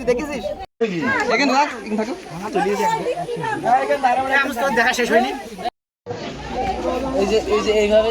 দেখেছিস শেষ হয়নি এই যে এই যে এইভাবে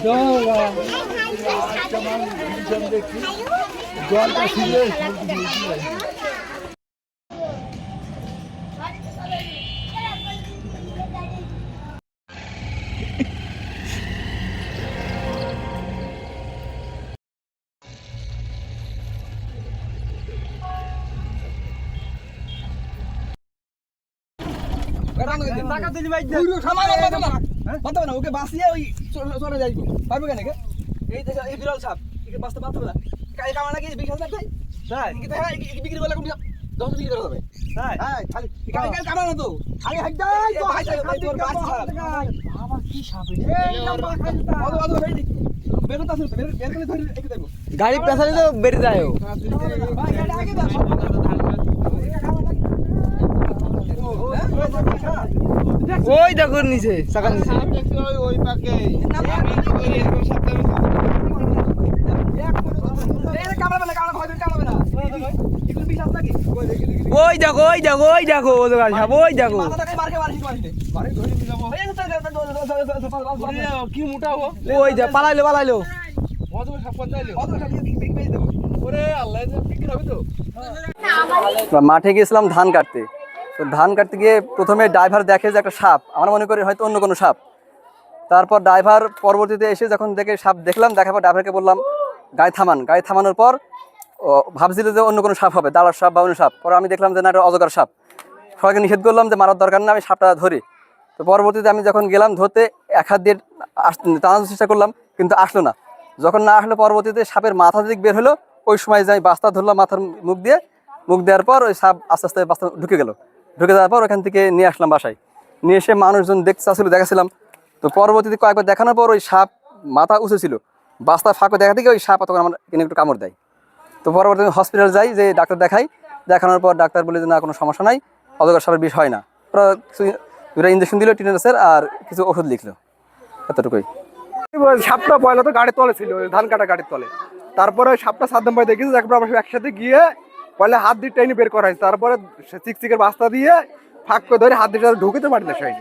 খাবে তো। টাকা দিলি ভাই বাঁচতে না ওকে বাঁচিয়ে ওই চলে- যাইবো। পারবে কেন এই দেখো, এই বিরল সাপ একে বাঁচতে পারতে না। কামড় নাকি বিশ হাজার তাই? তাই কি তাই কি বিক্রি করলে কোন দশ বিক্রি করা যাবে। তাই? হ্যাঁ খালি কামড় কামড় না তো? হাই যাই হাই যাই তোর কি সাপ গাড়ি পেছালে তো বেরিয়ে যায় ও। ভাই গাড়ি আগে দাও ওই দেখো নিচে চাকার নিচে ওই দেখো ওই দেখো ওই দেখো ও দোকান সাপ ওই দেখো কি মোটা ওই দেখ পালাইলো পালাইলো মাঠে গেছিলাম ধান কাটতে তো ধান কাটতে গিয়ে প্রথমে ড্রাইভার দেখে যে একটা সাপ, আমরা মনে করি হয়তো অন্য কোনো সাপ। তারপর ড্রাইভার পরবর্তীতে এসে যখন দেখে সাপ দেখলাম, দেখার পর ড্রাইভারকে বললাম গায়ে থামান। গায়ে থামানোর পর ভাবছিল যে অন্য কোনো সাপ হবে দাঁড়ার সাপ বা অন্য সাপ। পরে আমি দেখলাম যে না, এটা অজগর সাপ। সবাইকে নিষেধ করলাম যে মারার দরকার না আমি সাপটা ধরি। তো পরবর্তীতে আমি যখন গেলাম ধরতে, এক হাত দিয়ে টানানোর চেষ্টা করলাম, কিন্তু আসলো না। যখন না আসলো পরবর্তীতে সাপের মাথা দিক বের হলো, ওই সময় যাই বাস্তা ধরলাম মাথার মুখ দিয়ে, মুখ দেওয়ার পর ওই সাপ আস্তে আস্তে বাস্তা ঢুকে গেল। ঢুকে যাওয়ার পর ওখান থেকে নিয়ে আসলাম বাসায়। নিয়ে এসে মানুষজন দেখতে চাচ্ছিল দেখাছিলাম তো পরবর্তীতে কয়েকবার দেখানোর পর ওই সাপ মাথা উঁচু ছিল। বাস্তা ফাঁকে দেখা থেকে ওই সাপ তখন আমার কিনে একটু কামড় দেয়। তো পরবর্তীতে হসপিটাল যাই যে ডাক্তার দেখাই। দেখানোর পর ডাক্তার বলে যে, না, কোনো সমস্যা নাই। অজগর সাপের বিষ হয় না। ওরা কিছু দুটা ইঞ্জেকশন দিল টিটেনাসের আর কিছু ওষুধ লিখলো। এতটুকুই। সাপটা পয়লা তো গাড়ির তলে ছিল ধান কাটা গাড়ির তলে। তারপরে ওই সাপটা সাদ্দাম ভাই দেখেছি একসাথে গিয়ে পয়লা হাত দিয়ে টেনে বের করা হয়েছে। তারপরে চিকচিকের বাস্তা দিয়ে ফাঁক করে ধরে হাত দিয়ে ঢুকিতে পারি না। সেই